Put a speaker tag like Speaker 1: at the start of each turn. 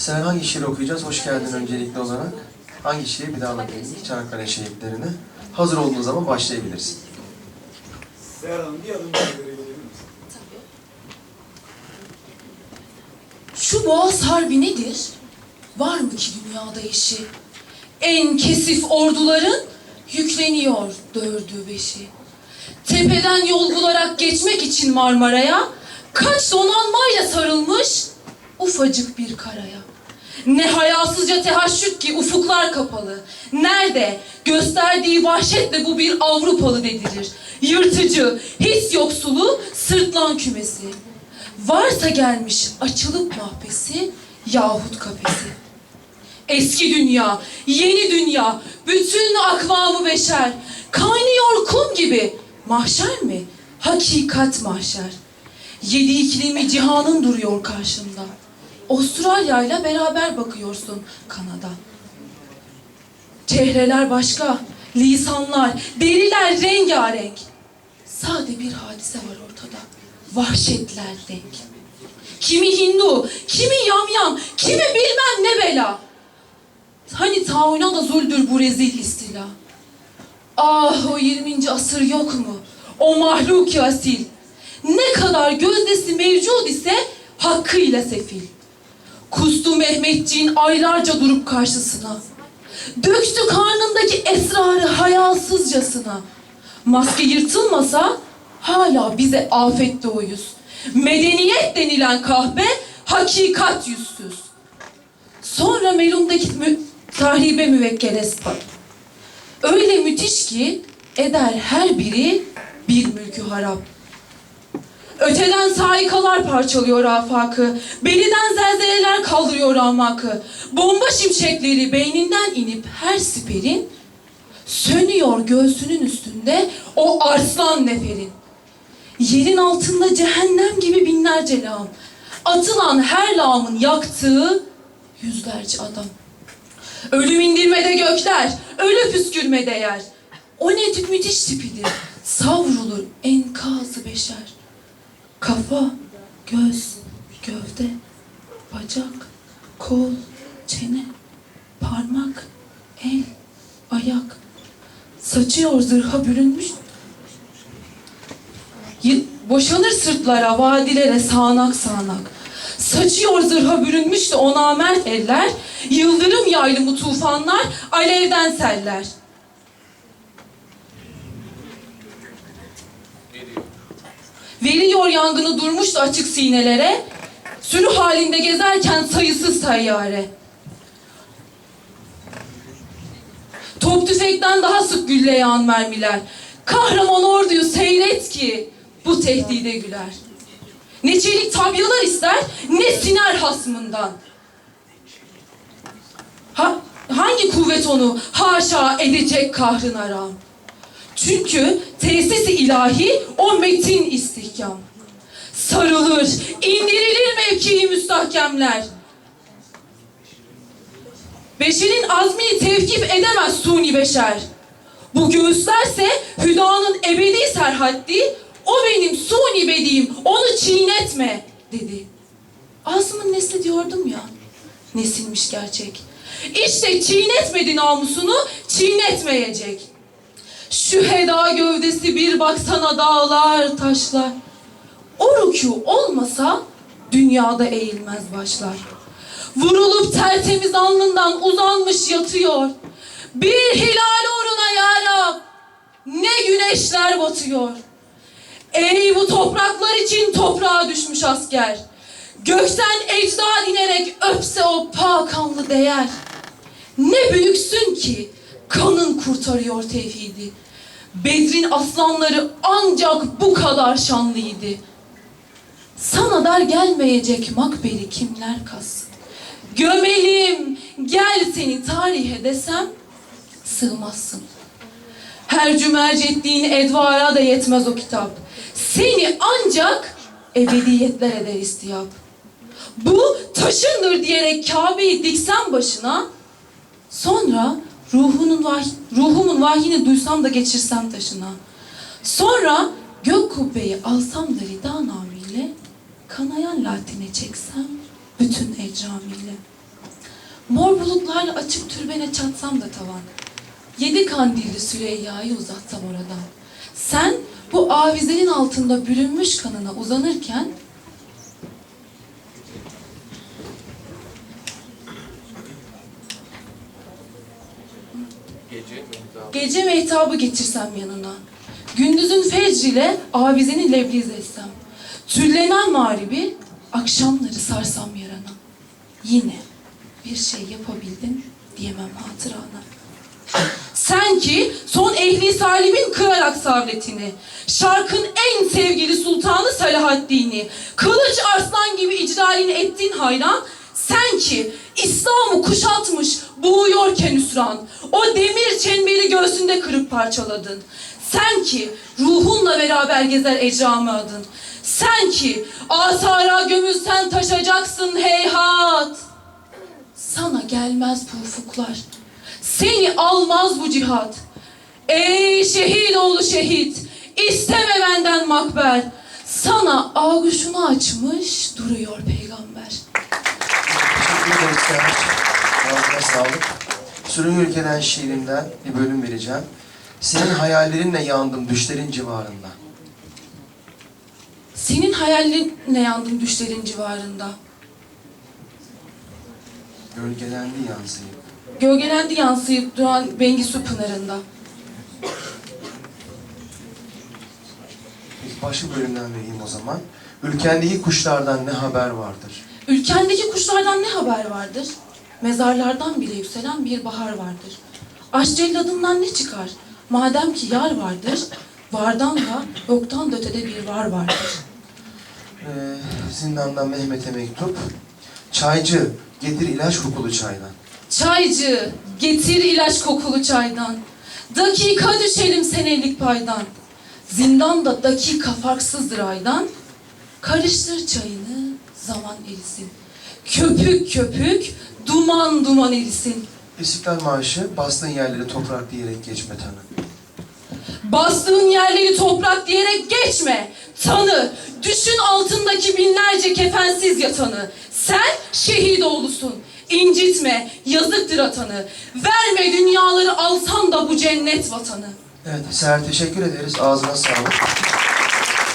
Speaker 1: Sen hangi şiir okuyacağız? Hoş geldin öncelikli olarak. Hangi şiir? Bir daha alayım. Çanakkale şehitlerini. Hazır olduğun zaman başlayabilirsin.
Speaker 2: Seher Hanım bir adım?
Speaker 3: Şu boğaz harbi nedir? Var mı ki dünyada eşi? En kesif orduların yükleniyor dördü beşi. Tepeden yol bularak geçmek için Marmara'ya kaç donanmayla sarılmış ufacık bir karaya. Ne hayasızca tehaşüt ki ufuklar kapalı. Nerede gösterdiği vahşetle bu bir Avrupalı dedirir. Yırtıcı, his yoksulu, sırtlan kümesi. Varsa gelmiş açılıp mahbesi yahut kafesi. Eski dünya, yeni dünya, bütün akvamı beşer. Kaynıyor kum gibi. Mahşer mi? Hakikat mahşer. Yedi iklimi cihanın duruyor karşında. Avustralya ile beraber bakıyorsun Kanada. Çehreler başka, lisanlar, deriler rengarenk. Sade bir hadise var ortada. Vahşetler denk. Kimi Hindu, kimi yamyam, kimi bilmem ne bela. Hani tauna da zuldür bu rezil istila. Ah o 20. asır yok mu? O mahluk asil. Ne kadar gözdesi mevcud ise hakkıyla sefil. Kustu Mehmetciğin aylarca durup karşısına. Döktü karnındaki esrarı hayasızcasına. Maske yırtılmasa hala bize afette o yüz. Medeniyet denilen kahpe hakikat yüzsüz. Sonra Melun'daki mü tahribe müvekkeles bak. Öyle müthiş ki eder her biri bir mülkü harap. Öteden saikalar parçalıyor afakı. Beliden zelzeleler kaldırıyor amakı. Bomba şimşekleri beyninden inip her siperin sönüyor göğsünün üstünde o arslan neferin. Yerin altında cehennem gibi binlerce lağım. Atılan her lağımın yaktığı yüzlerce adam. Ölüm indirmede gökler, ölü püskürmede yer. O ne tip müthiş tipidir. Savrulur enkazı beşer. Kafa, göz, gövde, bacak, kol, çene, parmak, el, ayak. Saçıyor zırha bürünmüş. Boşanır sırtlara, vadilere sağanak sağanak. Saçıyor zırha bürünmüş de o namert eller, yıldırım yaylı bu tufanlar, alevden seller. Veriyor yangını durmuş da açık sinelere, sürü halinde gezerken sayısız tayyare. Top tüfekten daha sık gülle yağan mermiler. Kahraman orduyu seyret ki bu tehdide güler. Ne çelik tabyalar ister, ne siner hasmından. Ha, hangi kuvvet onu haşa edecek kahrın aram? Çünkü tesisi ilahi o metin istihkam. Sarılır, indirilir mevkii müstahkemler. Beşerin azmini tevkif edemez suni beşer. Bu göğüslerse hüdanın ebedi serhaddi, o benim suni bediğim, onu çiğnetme dedi. Azmın nesli diyordum ya, nesilmiş gerçek. İşte çiğnetmedi namusunu, çiğnetmeyecek. Şu heda gövdesi bir baksana dağlar, taşlar. O rükû olmasa dünyada eğilmez başlar. Vurulup tertemiz alnından uzanmış yatıyor. Bir hilal uğruna ya Rab, ne güneşler batıyor. Ey bu topraklar için toprağa düşmüş asker. Gökten ecda dinerek öpse o pakanlı değer. Ne büyüksün ki kanın kurtarıyor tevhidi. Bedrin aslanları ancak bu kadar şanlıydı. Sana dar gelmeyecek makberi kimler kassın? Gömelim, gel seni tarihe desem sığmazsın. Her cümerc ettiğin edvara da yetmez o kitap. Seni ancak ebediyetler eder istiyap. Bu taşındır diyerek Kabe'yi diksen başına, sonra ruhunun vah ruhumun vahyini duysam da geçirsem taşına. Sonra gök kubbeyi alsam da rida namiyle, kanayan latine çeksem bütün ecramiyle. Mor bulutlarla açık türbene çatsam da tavan. Yedi kandilli Süreyya'yı uzatsam oradan. Sen bu avizenin altında bürünmüş kanına uzanırken Gece mehtabı getirsem yanına. Gündüzün fecriyle avizeni lebliz etsem. Tüllenen mağribi akşamları sarsam yarana. Yine bir şey yapabildim diyemem hatırana. Sen ki son ehli salimin kırarak savletini, şarkın en sevgili sultanı Salahaddin'i, kılıç arslan gibi icralini ettin hayran, sen ki İslam'ı kuşatmış boğuyorken hüsran, o demir çemberi göğsünde kırıp parçaladın. Sen ki ruhunla beraber gezer ecramı adın. Sen ki asara gömülsen taşacaksın heyhat. Sana gelmez bu ufuklar. Seni almaz bu cihat. Ey şehit oğlu şehit, isteme benden makber. Sana ağuşunu açmış duruyor peygamber.
Speaker 1: Serhat. Ağzına sağlık. Sürün ülkeden şiirinden bir bölüm vereceğim. Senin hayallerinle yandım düşlerin civarında.
Speaker 3: Senin hayallinle yandım düşlerin civarında.
Speaker 1: Gölgelendi yansıyıp.
Speaker 3: Gölgelendi yansıyıp duran Bengisu pınarında.
Speaker 1: Başka bölümden vereyim o zaman. Ülkendeki kuşlardan ne haber vardır?
Speaker 3: Ülkendeki kuşlardan ne haber vardır? Mezarlardan bile yükselen bir bahar vardır. Aşk celladından ne çıkar? Madem ki yar vardır, vardan da yoktan da ötede bir var vardır.
Speaker 1: Ee, zindandan Mehmet'e mektup. Çaycı, getir ilaç kokulu çaydan.
Speaker 3: Çaycı, getir ilaç kokulu çaydan. Dakika düşelim senelik paydan. Zindanda dakika farksızdır aydan. Karıştır çayını, zaman erisin. Köpük köpük, duman duman erisin.
Speaker 1: İstiklal Marşı, bastığın yerleri toprak diyerek geçme tanı.
Speaker 3: Bastığın yerleri toprak diyerek geçme. Tanı, düşün altındaki binlerce kefensiz yatanı. Sen şehit oğlusun. İncitme, yazıktır atanı. Verme dünyaları alsan da bu cennet vatanı.
Speaker 1: Evet, Seher teşekkür ederiz. Ağzına sağlık.